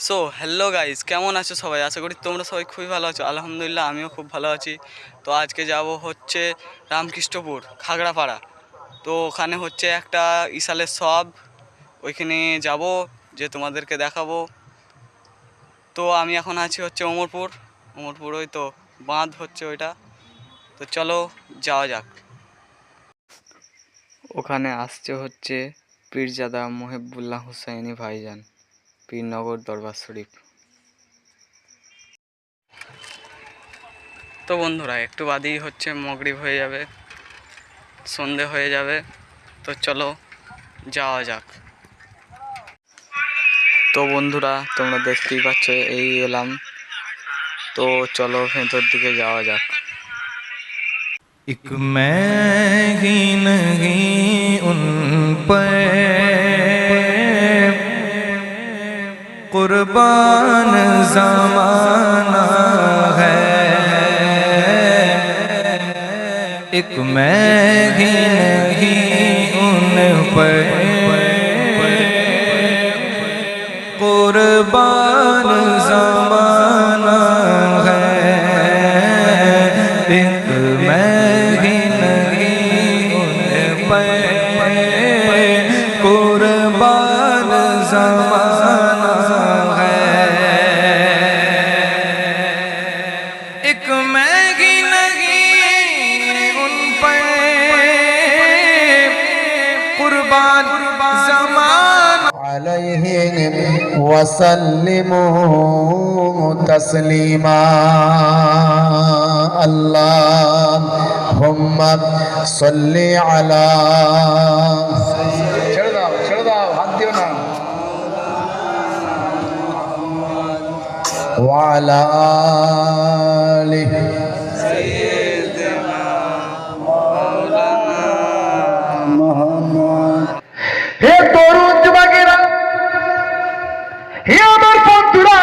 So hello guys কেমন আছো সবাই? আশা করি তোমরা সবাই খুবই ভালো আছো। আলহামদুলিল্লাহ, আমিও খুব ভালো আছি। তো আজকে যাব হচ্ছে রামকৃষ্ণপুর, খাগড়াপাড়া। তো ওখানে হচ্ছে একটা ইসালের সব। ওইখানে যাব, যে তোমাদেরকে দেখাবো। তো আমি এখন আছি হচ্ছে ওমরপুর। ওমরপুর ওই তো, বাঁধ হচ্ছে ওইটা। তো চলো, যাওয়া যাক। ওখানে আসছে হচ্ছে পীরজাদা মহিবুল্লাহ হুসাইনি ভাইজান। পীরনগর দরবার শরীফ তো বন্ধুরা একটু বাদেই হচ্ছে মগরিব হয়ে যাবে সন্ধে হয়ে যাবে তো চলো যাওয়া যাক তো বন্ধুরা তোমরা দেখতেই পাচ্ছ এই এলাম তো চলো ভেতর দিকে যাওয়া যাক एक मैं ही नहीं उन पर قربان زمانہ ہے۔ ایک میں ہی نہیں ان پر۔ قربان زمانہ ہے۔ ایک میں ہی نہیں ان پر۔ قربان زمان. عليهم وسلموا تسليما. اللهم صل على وعلى آله হে আমার বন্ধুরা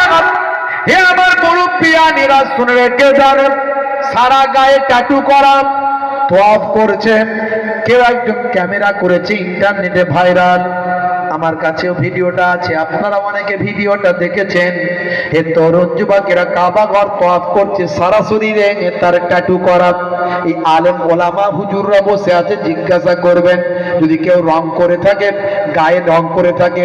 হে আমার মুরব্বিয়ানিরা শুনে রেখে যান সারা গায়ে ট্যাটু করা তোয়াফ করছে। কেউ একজন ক্যামেরা করেছে ইন্টারনেটে ভাইরাল আমার কাছেও ভিডিওটা আছে। আপনারা অনেকে ভিডিওটা দেখেছেন, এ তরুণ যুবকেরা কাবা ঘর তোয়াফ করছে সারা শরীরে তার ট্যাটু করা। এই আলেম ওলামা হুজুররা বসে আছে, জিজ্ঞাসা করবেন, যদি কেউ রং করে থাকে, গায়ে রং করে থাকে,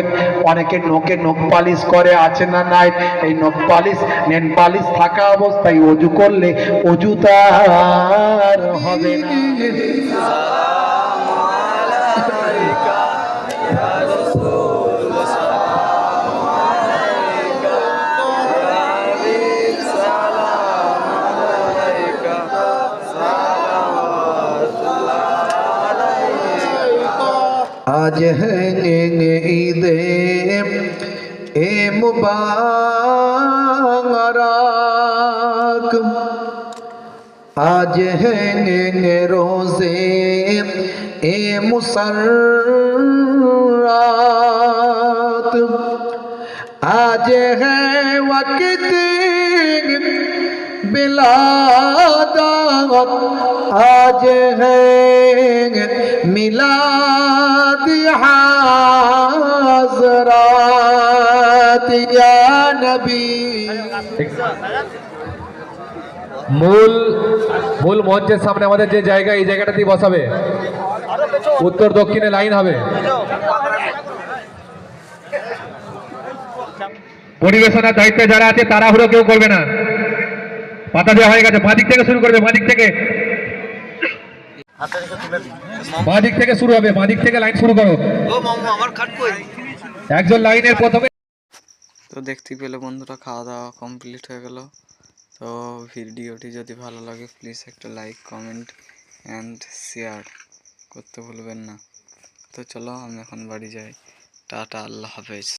অনেকে নোকে নোক পালিশ করে, আছে না নাই? এই নোক পালিশ, নেন পালিশ থাকা অবস্থায় অজু করলে অজু তার হবে না। আজ ঈদ এ মুবারক আজ রোজে এ মুসর্রাত আজ है वक्त बिलादत आज है मिलाद নবী। মূল মূল মঞ্চের সামনে আমাদের যে জায়গা এই জায়গাটাতেই বসাবে। উত্তর দক্ষিণে লাইন হবে। পরিবেশনার দায়িত্বে যারা আছে তারা হলো কেউ করবে না। পাতা দেওয়া হয়ে গেছে। বাঁদিক থেকে শুরু করবে বাঁদিক থেকে। বাঁদিক থেকে শুরু হবে বাঁদিক থেকে লাইন শুরু করো। একজন লাইনের প্রথমে তো দেখতে পেলে বন্ধুরা খাওয়া দাওয়া কমপ্লিট হয়ে গেল। তো ভিডিওটি যদি ভালো লাগে প্লিজ একটা লাইক কমেন্ট অ্যান্ড শেয়ার করতে ভুলবেন না। তো চলো, আমি এখন বাড়ি যাই। টাটা, আল্লাহ হাফেজ।